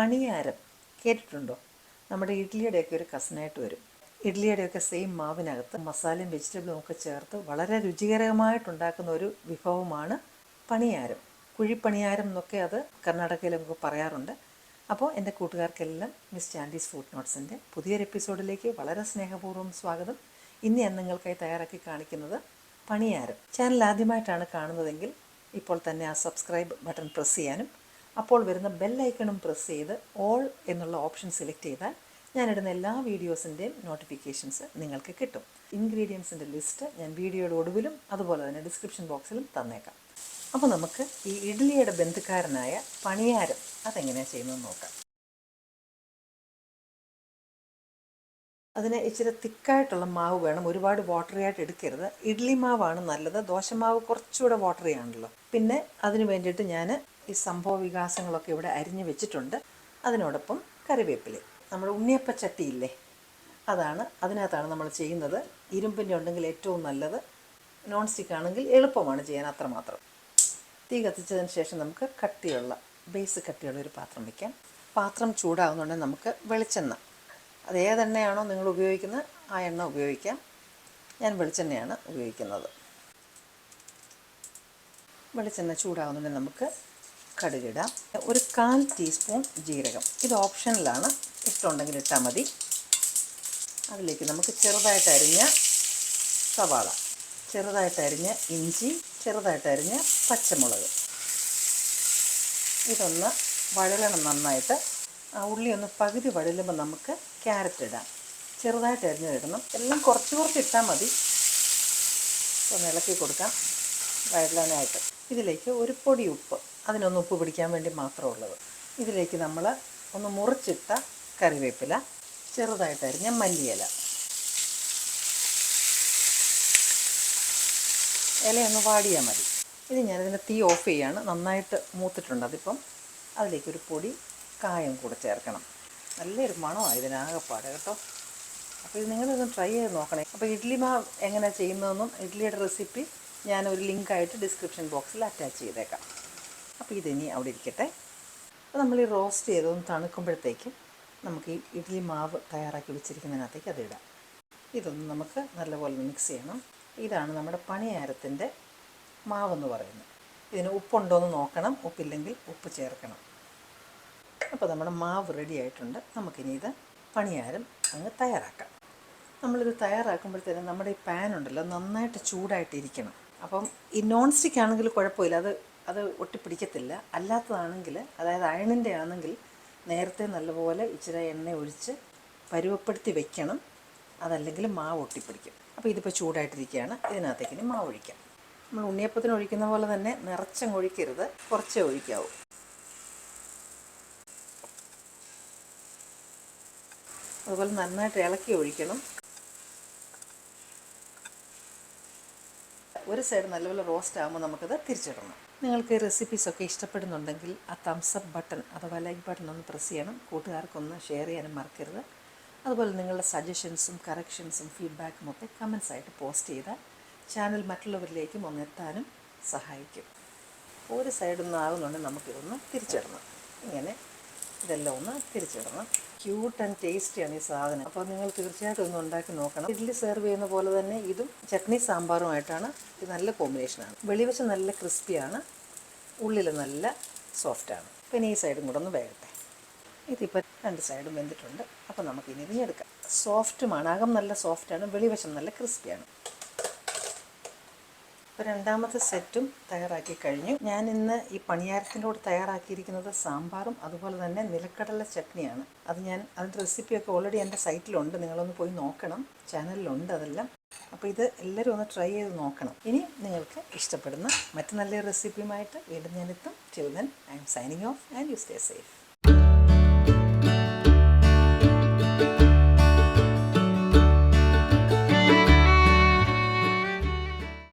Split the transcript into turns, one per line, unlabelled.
പണിയാരം കേട്ടിട്ടുണ്ടോ? നമ്മുടെ ഇഡ്ഡലിയുടെയൊക്കെ ഒരു കസനായിട്ട് വരും. ഇഡ്ഡലിയുടെയൊക്കെ സെയിം മാവിനകത്ത് മസാലയും വെജിറ്റബിളും ഒക്കെ ചേർത്ത് വളരെ രുചികരമായിട്ടുണ്ടാക്കുന്ന ഒരു വിഭവമാണ് പണിയാരം. കുഴിപ്പണിയാരം എന്നൊക്കെ അത് കർണാടകയിലൊക്കെ പറയാറുണ്ട്. അപ്പോൾ എന്റെ കൂട്ടുകാർക്കെല്ലാം മിസ് ചാൻഡീസ് ഫുഡ് നോട്ട്സിന്റെ പുതിയൊരു എപ്പിസോഡിലേക്ക് വളരെ സ്നേഹപൂർവം സ്വാഗതം. ഇന്ന് ഞാൻ നിങ്ങൾക്കായി തയ്യാറാക്കി കാണിക്കുന്നത് പണിയാരം. ചാനൽ ആദ്യമായിട്ടാണ് കാണുന്നതെങ്കിൽ ഇപ്പോൾ തന്നെ ആ സബ്സ്ക്രൈബ് ബട്ടൺ പ്രസ് ചെയ്യാനും അപ്പോൾ വരുന്ന ബെൽ ഐക്കണും പ്രസ് ചെയ്ത് ഓൾ എന്നുള്ള ഓപ്ഷൻ സെലക്ട് ചെയ്താൽ ഞാനിടുന്ന എല്ലാ വീഡിയോസിന്റെയും നോട്ടിഫിക്കേഷൻസ് നിങ്ങൾക്ക് കിട്ടും. ഇൻഗ്രീഡിയൻസിന്റെ ലിസ്റ്റ് ഞാൻ വീഡിയോയുടെ ഒടുവിലും അതുപോലെ തന്നെ ഡിസ്ക്രിപ്ഷൻ ബോക്സിലും തന്നേക്കാം. അപ്പോൾ നമുക്ക് ഈ ഇഡ്ഡലിയുടെ ബന്ധുക്കാരനായ പണിയാരം അതെങ്ങനെയാണ് ചെയ്യുന്നത് നോക്കാം. അതിന് ഇച്ചിരി തിക്കായിട്ടുള്ള മാവ് വേണം. ഒരുപാട് വാട്ടറി ആയിട്ട് എടുക്കരുത്. ഇഡ്ഡലി മാവാണ് നല്ലത്. ദോശമാവ് കുറച്ചുകൂടെ വാട്ടറി ആണല്ലോ. പിന്നെ അതിന് വേണ്ടിയിട്ട് ഞാൻ ഈ സംഭവ വികാസങ്ങളൊക്കെ ഇവിടെ അരിഞ്ഞ് വെച്ചിട്ടുണ്ട്. അതിനോടൊപ്പം കറിവേപ്പില. നമ്മുടെ ഉണ്ണിയപ്പ ചട്ടിയില്ലേ? അതാണ് അതിനകത്താണ് നമ്മൾ ചെയ്യുന്നത്. ഇരുമ്പിന്റെ ഉണ്ടെങ്കിൽ ഏറ്റവും നല്ലത്. നോൺ സ്റ്റിക്ക് ആണെങ്കിൽ എളുപ്പമാണ് ചെയ്യാൻ അത്രമാത്രം തീ കത്തിച്ചതിന് ശേഷം നമുക്ക് കട്ടിയുള്ള ബേസ് കട്ടിയുള്ള ഒരു പാത്രം വയ്ക്കാം പാത്രം ചൂടാകുന്നുണ്ടെങ്കിൽ നമുക്ക് വെളിച്ചെണ്ണ. അത് ഏതെണ്ണയാണോ നിങ്ങൾ ഉപയോഗിക്കുന്നത് ആ എണ്ണ ഉപയോഗിക്കാം. ഞാൻ വെളിച്ചെണ്ണയാണ് ഉപയോഗിക്കുന്നത്. വെളിച്ചെണ്ണ ചൂടാകുന്നുണ്ടെങ്കിൽ നമുക്ക് കടുകിടാം ഒരു കാൽ ടീസ്പൂൺ ജീരകം. ഇത് ഓപ്ഷനിലാണ്. ഇഷ്ടമുണ്ടെങ്കിൽ ഇട്ടാൽ മതി. അതിലേക്ക് നമുക്ക് ചെറുതായിട്ട് അരിഞ്ഞ സവാള ചെറുതായിട്ട് അരിഞ്ഞ ഇഞ്ചി ചെറുതായിട്ട് അരിഞ്ഞ പച്ചമുളക്. ഇതൊന്ന് വഴലണം നന്നായിട്ട്. ആ ഉള്ളി ഒന്ന് പകുതി വഴലുമ്പോൾ നമുക്ക് ക്യാരറ്റ് ഇടാം. ചെറുതായിട്ട് അരിഞ്ഞിടണം എല്ലാം കുറച്ച് കുറച്ച് ഇട്ടാൽ മതി. ഒന്ന് ഇളക്കി കൊടുക്കാം. വഴലാനായിട്ട്. ഇതിലേക്ക് ഒരു പൊടി ഉപ്പ്. അതിനൊന്ന് ഉപ്പ് പിടിക്കാൻ വേണ്ടി മാത്രമുള്ളത്. ഇതിലേക്ക് നമ്മൾ ഒന്ന് മുറിച്ചിട്ട കറിവേപ്പില ചെറുതായിട്ട് അരിഞ്ഞ മല്ലിയില. ഇലയൊന്ന് വാടിയാൽ മതി. ഇത് ഞാനിതിന്റെ തീ ഓഫ് ചെയ്യാണ്. നന്നായിട്ട് മൂത്തിട്ടുണ്ട് അതിപ്പം. അതിലേക്കൊരു പൊടി കായം കൂടെ ചേർക്കണം. നല്ലൊരു മണമാണ് ഇതിനാകെപ്പാട് കേട്ടോ. അപ്പോൾ ഇത് നിങ്ങളിതൊന്ന് ട്രൈ ചെയ്ത് നോക്കണേ. അപ്പോൾ ഇഡ്ഡലി മാ എങ്ങനെ ചെയ്യുന്നതെന്നും ഇഡ്ഡലിയുടെ റെസിപ്പി ഞാനൊരു ലിങ്കായിട്ട് ഡിസ്ക്രിപ്ഷൻ ബോക്സിൽ അറ്റാച്ച് ചെയ്തേക്കാം. അപ്പോൾ ഇതിനി അവിടെ ഇരിക്കട്ടെ. അപ്പോൾ നമ്മൾ ഈ റോസ്റ്റ് ചെയ്തൊന്ന് തണുക്കുമ്പോഴത്തേക്കും നമുക്ക് ഈ ഇഡ്ഡലി മാവ് തയ്യാറാക്കി വെച്ചിരിക്കുന്നതിനകത്തേക്ക് അത് ഇടാം. ഇതൊന്ന് നമുക്ക് നല്ലപോലെ മിക്സ് ചെയ്യണം. ഇതാണ് നമ്മുടെ പണിയാരത്തിന്റെ മാവെന്ന് പറയുന്നത്. ഇതിന് ഉപ്പുണ്ടോ എന്ന് നോക്കണം. ഉപ്പില്ലെങ്കിൽ ഉപ്പ് ചേർക്കണം. അപ്പോൾ നമ്മുടെ മാവ് റെഡി ആയിട്ടുണ്ട്. നമുക്കിനി ഇത് പണിയാരം അങ്ങ് തയ്യാറാക്കാം. നമ്മളിത് തയ്യാറാക്കുമ്പോഴത്തേനും നമ്മുടെ ഈ പാൻ ഉണ്ടല്ലോ നന്നായിട്ട് ചൂടായിട്ടിരിക്കണം. അപ്പം ഈ നോൺ സ്റ്റിക്ക് ആണെങ്കിൽ കുഴപ്പമില്ല. അത് അത് ഒട്ടിപ്പിടിക്കത്തില്ല. അല്ലാത്തതാണെങ്കിൽ അതായത് അയണിന്റെ ആണെങ്കിൽ നേരത്തെ നല്ലപോലെ ഇച്ചിരി എണ്ണ ഒഴിച്ച് പരുവപ്പെടുത്തി വെക്കണം. അതല്ലെങ്കിൽ മാവ് ഒട്ടിപ്പിടിക്കും. അപ്പോൾ ഇതിപ്പോൾ ചൂടായിട്ടിരിക്കുകയാണ്. ഇതിനകത്തേക്ക് ഇനി മാവ് ഒഴിക്കാം. നമ്മൾ ഉണ്ണിയപ്പത്തിന് ഒഴിക്കുന്ന പോലെ തന്നെ നിറച്ചങ്ങ് ഒഴിക്കരുത്. കുറച്ചേ ഒഴിക്കാവൂ. അതുപോലെ നന്നായിട്ട് ഇളക്കി ഒഴിക്കണം. ഒരു സൈഡ് നല്ലപോലെ റോസ്റ്റ് ആകുമ്പോൾ നമുക്കത് തിരിച്ചിടണം. നിങ്ങൾക്ക് റെസിപ്പീസ് റെസിപ്പീസൊക്കെ ഇഷ്ടപ്പെടുന്നുണ്ടെങ്കിൽ ആ തംസ് അപ്പ് ബട്ടൺ അഥവാ ലൈക്ക് ബട്ടൺ ഒന്ന് പ്രസ് ചെയ്യണം. കൂട്ടുകാർക്കൊന്ന് ഷെയർ ചെയ്യാനും മറക്കരുത്. അതുപോലെ നിങ്ങളുടെ സജഷൻസും കറക്ഷൻസും ഫീഡ്ബാക്കും ഒക്കെ കമൻസ് ആയിട്ട് പോസ്റ്റ് ചെയ്താൽ ചാനൽ മറ്റുള്ളവരിലേക്കും ഒന്ന് എത്താനും സഹായിക്കും. ഒരു സൈഡൊന്നും ആകുന്നുണ്ടെങ്കിൽ നമുക്കിതൊന്ന് തിരിച്ചിടണം. ഇങ്ങനെ ഇതെല്ലാം ഒന്ന് തിരിച്ചിടണം. ക്യൂട്ട് ആൻഡ് ടേസ്റ്റിയാണ് ഈ സാധനം. അപ്പോൾ നിങ്ങൾ തീർച്ചയായിട്ടും ഒന്ന് ഉണ്ടാക്കി നോക്കണം. ഇഡ്ഡലി സെർവ് ചെയ്യുന്ന പോലെ തന്നെ ഇതും ചട്നി സാമ്പാറുമായിട്ടാണ്. ഇത് നല്ല കോമ്പിനേഷനാണ് വെളിവശം നല്ല ക്രിസ്പിയാണ് ഉള്ളിൽ നല്ല സോഫ്റ്റാണ് പിന്നെ ഈ സൈഡും കൂടെ ഒന്ന് വേകട്ടെ. ഇതിപ്പോൾ രണ്ട് സൈഡും വെന്തിട്ടുണ്ട്. അപ്പോൾ നമുക്ക് ഇനി ഇരിഞ്ഞെടുക്കാം. സോഫ്റ്റുമാണ് അകം നല്ല സോഫ്റ്റാണ് വെളിവശം നല്ല ക്രിസ്പിയാണ് അപ്പോൾ രണ്ടാമത്തെ സെറ്റും തയ്യാറാക്കി കഴിഞ്ഞു. ഞാൻ ഇന്ന് ഈ പണിയാരത്തിന്റെ കൂടെ തയ്യാറാക്കിയിരിക്കുന്നത് സാമ്പാറും അതുപോലെ തന്നെ നിലക്കടല ചട്നിയാണ്. അത് ഞാൻ അതിന്റെ റെസിപ്പിയൊക്കെ ഓൾറെഡി എന്റെ സൈറ്റിലുണ്ട് നിങ്ങളൊന്ന് പോയി നോക്കണം. ചാനലിലുണ്ട് അതെല്ലാം. അപ്പോൾ ഇത് എല്ലാവരും ഒന്ന് ട്രൈ ചെയ്ത് നോക്കണം. ഇനി നിങ്ങൾക്ക് ഇഷ്ടപ്പെടുന്ന മറ്റു നല്ലൊരു റെസിപ്പിയുമായിട്ട് വീണ്ടും ഞാനെത്തും then I'm signing off and you stay safe